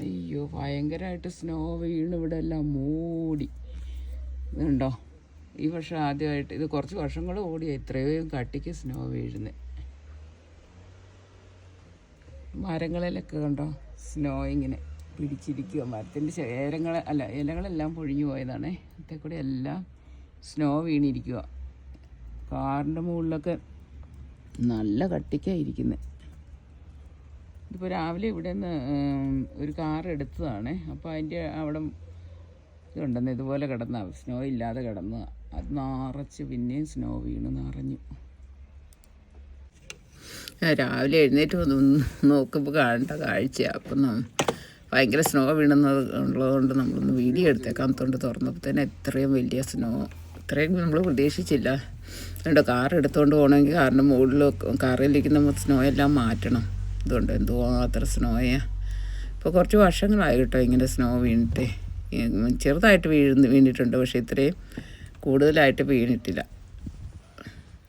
അയ്യോ ഭയങ്കരമായിട്ട് സ്നോ വീണ് ഇവിടെ എല്ലാം മൂടി. ഇതുണ്ടോ? ഈ വർഷം ആദ്യമായിട്ട് ഇത് കുറച്ച് വർഷങ്ങൾ ഓടിയ ഇത്രയും കട്ടിക്ക് സ്നോ വീഴുന്നത് മരങ്ങളിലൊക്കെ കണ്ടോ? സ്നോ ഇങ്ങനെ പിടിച്ചിരിക്കുക മരത്തിന്റെ ചേരങ്ങൾ അല്ല ഇലകളെല്ലാം പൊഴിഞ്ഞു പോയതാണ്. അതേ കൂടെ എല്ലാം സ്നോ വീണിരിക്കുക കാറിന്റെ മുകളിലൊക്കെ നല്ല കട്ടിക്കാണ് ഇരിക്കുന്നത് ഇതിപ്പോൾ രാവിലെ ഇവിടെ നിന്ന് ഒരു കാർ എടുത്തതാണ്. അപ്പോൾ അതിന്റെ അവിടെ ഇതുണ്ടെന്ന് ഇതുപോലെ കിടന്ന സ്നോ ഇല്ലാതെ കിടന്ന് അത് നിറച്ച് പിന്നെയും സ്നോ വീണ് നിറഞ്ഞു. രാവിലെ എഴുന്നേറ്റ് വന്ന് നോക്കുമ്പോൾ കാണേണ്ട കാഴ്ച അപ്പം ഭയങ്കര സ്നോ വീണെന്നത് ഉള്ളതുകൊണ്ട് നമ്മളൊന്ന് വീഡിയോ എടുത്തേക്കാൻ തൊണ്ട് തുറന്നപ്പോൾ തന്നെ എത്രയും വലിയ സ്നോ ഇത്രയും നമ്മൾ പ്രതീക്ഷിച്ചില്ല. അതുകൊണ്ട് കാർ എടുത്തുകൊണ്ട് പോകണമെങ്കിൽ കാറിന്റെ മുകളിൽ കാറിലിരിക്കുന്ന സ്നോ എല്ലാം മാറ്റണം. ഇതുകൊണ്ട് എന്തോ അത്ര സ്നോയാ ഇപ്പോൾ കുറച്ച് വർഷങ്ങളായി കേട്ടോ ഇങ്ങനെ സ്നോ വീണിട്ട്. ചെറുതായിട്ട് വീഴുന്ന വീണിട്ടുണ്ട്. പക്ഷേ ഇത്രയും കൂടുതലായിട്ട് വീണിട്ടില്ല.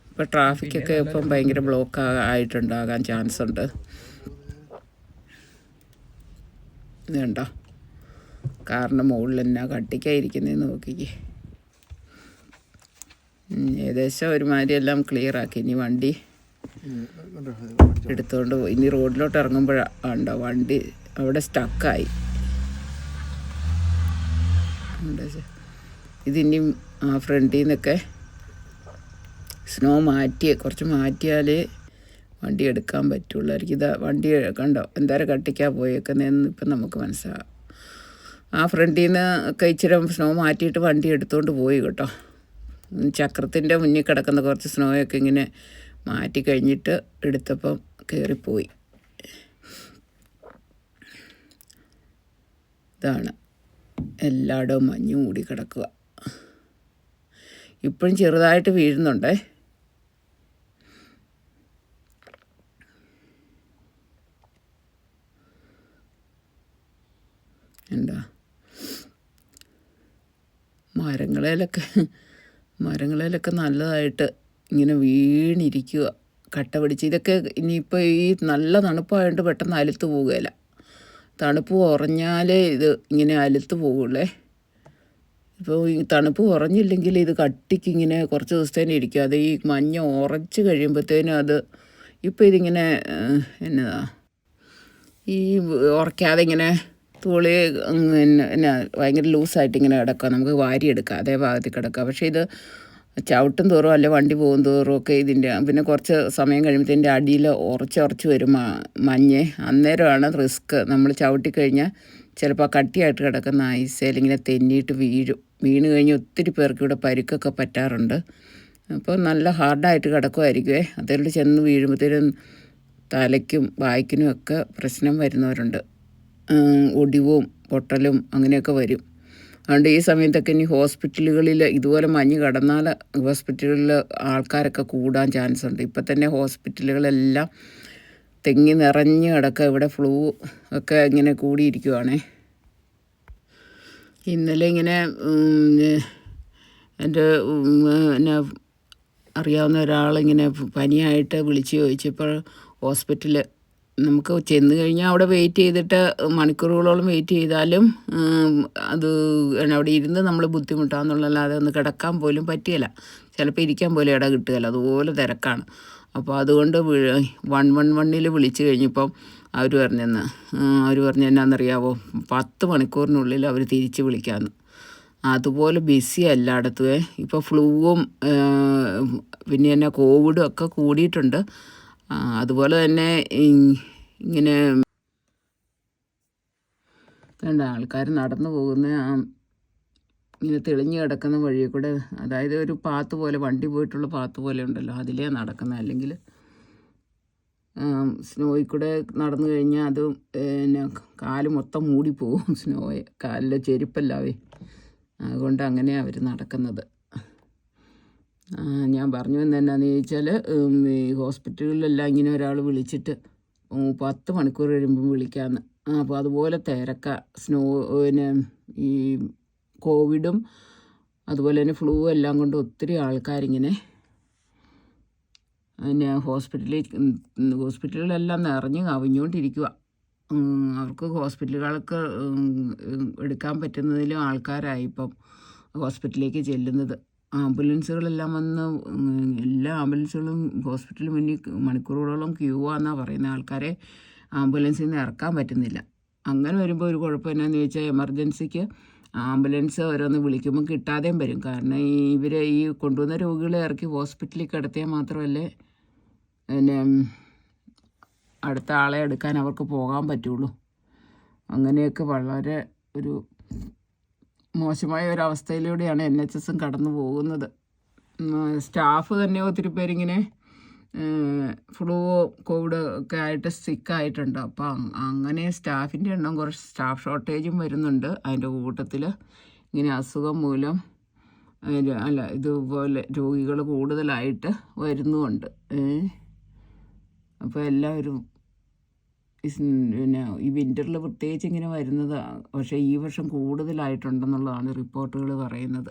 ഇപ്പോൾ ട്രാഫിക്കൊക്കെ ഇപ്പം ഭയങ്കര ബ്ലോക്ക് ആയിട്ടുണ്ടാകാൻ ചാൻസ് ഉണ്ട്. ഇതുണ്ടോ കാറിന്റെ മുകളിൽ എന്നാ കട്ടിക്കായിരിക്കുന്നതെന്ന് നോക്കിക്കേ. ഏകദേശം ഒരുമാതിരി എല്ലാം ക്ലിയർ ആക്കി. ഇനി വണ്ടി എടുത്തുകൊണ്ട് പോയി. ഇനി റോഡിലോട്ട് ഇറങ്ങുമ്പോഴാണ് ഉണ്ടോ വണ്ടി അവിടെ സ്റ്റക്കായി ഇതിനി ആ ഫ്രണ്ടിൽ നിന്നൊക്കെ സ്നോ മാറ്റി കുറച്ച് മാറ്റിയാലേ വണ്ടി എടുക്കാൻ പറ്റുള്ളായിരിക്കും. ഇതാ വണ്ടി കണ്ടോ? എന്തായാലും കട്ടിക്കാൻ പോയേക്കുന്നതെന്ന് ഇപ്പം നമുക്ക് മനസ്സിലാവും ആ ഫ്രണ്ടിൽ നിന്ന് ഒക്കെ ഇച്ചിരി സ്നോ മാറ്റിയിട്ട് വണ്ടി എടുത്തുകൊണ്ട് പോയി കേട്ടോ. ചക്രത്തിന്റെ മുന്നിൽ കിടക്കുന്ന കുറച്ച് സ്നോയൊക്കെ ഇങ്ങനെ മാറ്റി കഴിഞ്ഞിട്ട് എടുത്തപ്പം കയറിപ്പോയി ഇതാണ് എല്ലായിടവും മഞ്ഞ് മൂടി കിടക്കുക. ഇപ്പോഴും ചെറുതായിട്ട് വീഴുന്നുണ്ടേ? എന്താ? മരങ്ങളിലൊക്കെ മരങ്ങളിലൊക്കെ നല്ലതായിട്ട് ഇങ്ങനെ വീണിരിക്കുക കട്ട പിടിച്ച്. ഇതൊക്കെ ഇനിയിപ്പോൾ ഈ നല്ല തണുപ്പായതുകൊണ്ട് പെട്ടെന്ന് അലുത്ത് പോകുകയില്ല തണുപ്പ് കുറഞ്ഞാലേ ഇത് ഇങ്ങനെ അലുത്ത് പോകുള്ളേ ഇപ്പോൾ ഈ തണുപ്പ് കുറഞ്ഞില്ലെങ്കിൽ ഇത് കട്ടിക്ക് ഇങ്ങനെ കുറച്ച് ദിവസത്തേന് ഇരിക്കും. അത് ഈ മഞ്ഞ ഉറച്ച് കഴിയുമ്പോഴത്തേനും അത് ഇപ്പോൾ ഇതിങ്ങനെ എന്നതാ ഈ ഉറക്കാതെ ഇങ്ങനെ തുളി എന്നാ ഭയങ്കര ലൂസായിട്ട് ഇങ്ങനെ കിടക്കുക നമുക്ക് വാരിയെടുക്കാം. അതേ ഭാഗത്തിൽ കിടക്കുക പക്ഷേ ഇത് ചവിട്ടും തോറും അല്ലെ വണ്ടി പോകും തോറും ഒക്കെ ഇതിന്റെ പിന്നെ കുറച്ച് സമയം കഴിയുമ്പോഴത്തേന്റെ അടിയിൽ ഉറച്ച് ഉറച്ച് വരും മഞ്ഞ്. അന്നേരമാണ് റിസ്ക്. നമ്മൾ ചവിട്ടിക്കഴിഞ്ഞാൽ ചിലപ്പോൾ കട്ടിയായിട്ട് കിടക്കുന്ന ഐസയിൽ അല്ലെങ്കിൽ തെന്നിയിട്ട് വീഴും. വീണ് കഴിഞ്ഞ് ഒത്തിരി പേർക്ക് ഇവിടെ പരുക്കൊക്കെ പറ്റാറുണ്ട്. അപ്പോൾ നല്ല ഹാർഡായിട്ട് കിടക്കുമായിരിക്കുമേ അതിലോട്ട് ചെന്ന് വീഴുമ്പോഴത്തേനും തലയ്ക്കും വായ്ക്കിനും ഒക്കെ പ്രശ്നം വരുന്നവരുണ്ട്. ഒടിവും പൊട്ടലും അങ്ങനെയൊക്കെ വരും. അതുകൊണ്ട് ഈ സമയത്തൊക്കെ ഇനി ഹോസ്പിറ്റലുകളിൽ ഇതുപോലെ മഞ്ഞ് കടന്നാൽ ഹോസ്പിറ്റലുകളിൽ ആൾക്കാരൊക്കെ കൂടാൻ ചാൻസ് ഉണ്ട്. ഇപ്പം തന്നെ ഹോസ്പിറ്റലുകളെല്ലാം തെങ്ങി നിറഞ്ഞ് കിടക്കുക. ഇവിടെ ഫ്ലൂ ഒക്കെ ഇങ്ങനെ കൂടിയിരിക്കുവാണേ. ഇന്നലെ ഇങ്ങനെ എന്റെ പിന്നെ അറിയാവുന്ന ഒരാളിങ്ങനെ പനിയായിട്ട് വിളിച്ച് ചോദിച്ചപ്പോൾ ഹോസ്പിറ്റലിൽ നമുക്ക് ചെന്ന് കഴിഞ്ഞാൽ അവിടെ വെയിറ്റ് ചെയ്തിട്ട് മണിക്കൂറുകളോളം വെയിറ്റ് ചെയ്താലും അത് അവിടെ ഇരുന്ന് നമ്മൾ ബുദ്ധിമുട്ടാന്നുള്ളതല്ലാതെ ഒന്ന് കിടക്കാൻ പോലും പറ്റിയല്ല. ചിലപ്പോൾ ഇരിക്കാൻ പോലും ഇട കിട്ടുകയില്ല. അതുപോലെ തിരക്കാണ്. അപ്പോൾ അതുകൊണ്ട് വൺ വൺ വണ്ണിൽ വിളിച്ച് കഴിഞ്ഞപ്പം അവർ പറഞ്ഞെന്ന് അവർ പറഞ്ഞ എന്നാണെന്നറിയാവോ പത്ത് മണിക്കൂറിനുള്ളിൽ അവർ തിരിച്ച് വിളിക്കാമെന്ന് അതുപോലെ ബിസി എല്ലായിടത്തുമേ ഇപ്പോൾ ഫ്ലൂവും പിന്നെ തന്നെ കോവിഡും ഒക്കെ കൂടിയിട്ടുണ്ട്. അതുപോലെ തന്നെ ഇങ്ങനെ വേണ്ട ആൾക്കാർ നടന്നു പോകുന്ന ഇങ്ങനെ തെളിഞ്ഞു കിടക്കുന്ന വഴിയിൽ കൂടെ അതായത് ഒരു പാത്ത് പോലെ വണ്ടി പോയിട്ടുള്ള പാത്ത് പോലെ ഉണ്ടല്ലോ അതിലേ നടക്കുന്നത് അല്ലെങ്കിൽ സ്നോയിൽ കൂടെ നടന്നു കഴിഞ്ഞാൽ അത് പിന്നെ കാൽ മൊത്തം മൂടിപ്പോവും സ്നോയെ കാലിലെ ചെരുപ്പല്ലാവേ അതുകൊണ്ട് അങ്ങനെയാണ് അവർ നടക്കുന്നത്. ഞാൻ പറഞ്ഞു വന്നെന്നാന്ന് ചോദിച്ചാൽ ഈ ഹോസ്പിറ്റലുകളിലെല്ലാം ഇങ്ങനെ ഒരാൾ വിളിച്ചിട്ട് പത്ത് മണിക്കൂർ കഴിയുമ്പം വിളിക്കാമെന്ന് അപ്പോൾ അതുപോലെ തിരക്ക സ്നോ പിന്നെ ഈ കോവിഡും അതുപോലെ തന്നെ ഫ്ലൂ എല്ലാം കൊണ്ട് ഒത്തിരി ആൾക്കാരിങ്ങനെ പിന്നെ ഹോസ്പിറ്റലിൽ ഹോസ്പിറ്റലുകളെല്ലാം നിറഞ്ഞ് കവിഞ്ഞുകൊണ്ടിരിക്കുക അവർക്ക് ഹോസ്പിറ്റലുകൾക്ക് എടുക്കാൻ പറ്റുന്നതിലും ആൾക്കാരായി ഇപ്പം ഹോസ്പിറ്റലിലേക്ക് ചെല്ലുന്നത്. ആംബുലൻസുകളെല്ലാം വന്ന് എല്ലാ ആംബുലൻസുകളും ഹോസ്പിറ്റലിന് മുന്നിൽ മണിക്കൂറുകളോളം ക്യൂ ആണെന്നാണ് പറയുന്ന ആൾക്കാരെ ആംബുലൻസിൽ നിന്ന് ഇറക്കാൻ പറ്റുന്നില്ല. അങ്ങനെ വരുമ്പോൾ ഒരു കുഴപ്പം എന്നാന്ന് ചോദിച്ചാൽ എമർജൻസിക്ക് ആംബുലൻസ് ഓരോന്ന് വിളിക്കുമ്പോൾ കിട്ടാതെയും വരും. കാരണം ഈ ഇവരെ ഈ കൊണ്ടുവന്ന രോഗികളെ ഇറക്കി ഹോസ്പിറ്റലിൽ കിടത്തിയാൽ മാത്രമല്ലേ പിന്നെ അടുത്ത ആളെ എടുക്കാൻ അവർക്ക് പോകാൻ പറ്റുള്ളൂ. അങ്ങനെയൊക്കെ വളരെ ഒരു മോശമായ ഒരു അവസ്ഥയിലൂടെയാണ് എൻ എച്ച് എസും കടന്നു പോകുന്നത്. സ്റ്റാഫ് തന്നെ ഒത്തിരി പേരിങ്ങനെ ഫ്ലൂ കോവിഡ് ഒക്കെ ആയിട്ട് സിക്കായിട്ടുണ്ട് അപ്പം അങ്ങനെ സ്റ്റാഫിന്റെ എണ്ണം കുറച്ച് സ്റ്റാഫ് ഷോർട്ടേജും വരുന്നുണ്ട്. അതിന്റെ കൂട്ടത്തിൽ ഇങ്ങനെ അസുഖം മൂലം അല്ല ഇതുപോലെ രോഗികൾ കൂടുതലായിട്ട് വരുന്നുമുണ്ട് അപ്പോൾ എല്ലാവരും പിന്നെ ഈ വിന്ററിൽ പ്രത്യേകിച്ച് ഇങ്ങനെ വരുന്നത് പക്ഷേ ഈ വർഷം കൂടുതലായിട്ടുണ്ടെന്നുള്ളതാണ് റിപ്പോർട്ടുകൾ പറയുന്നത്.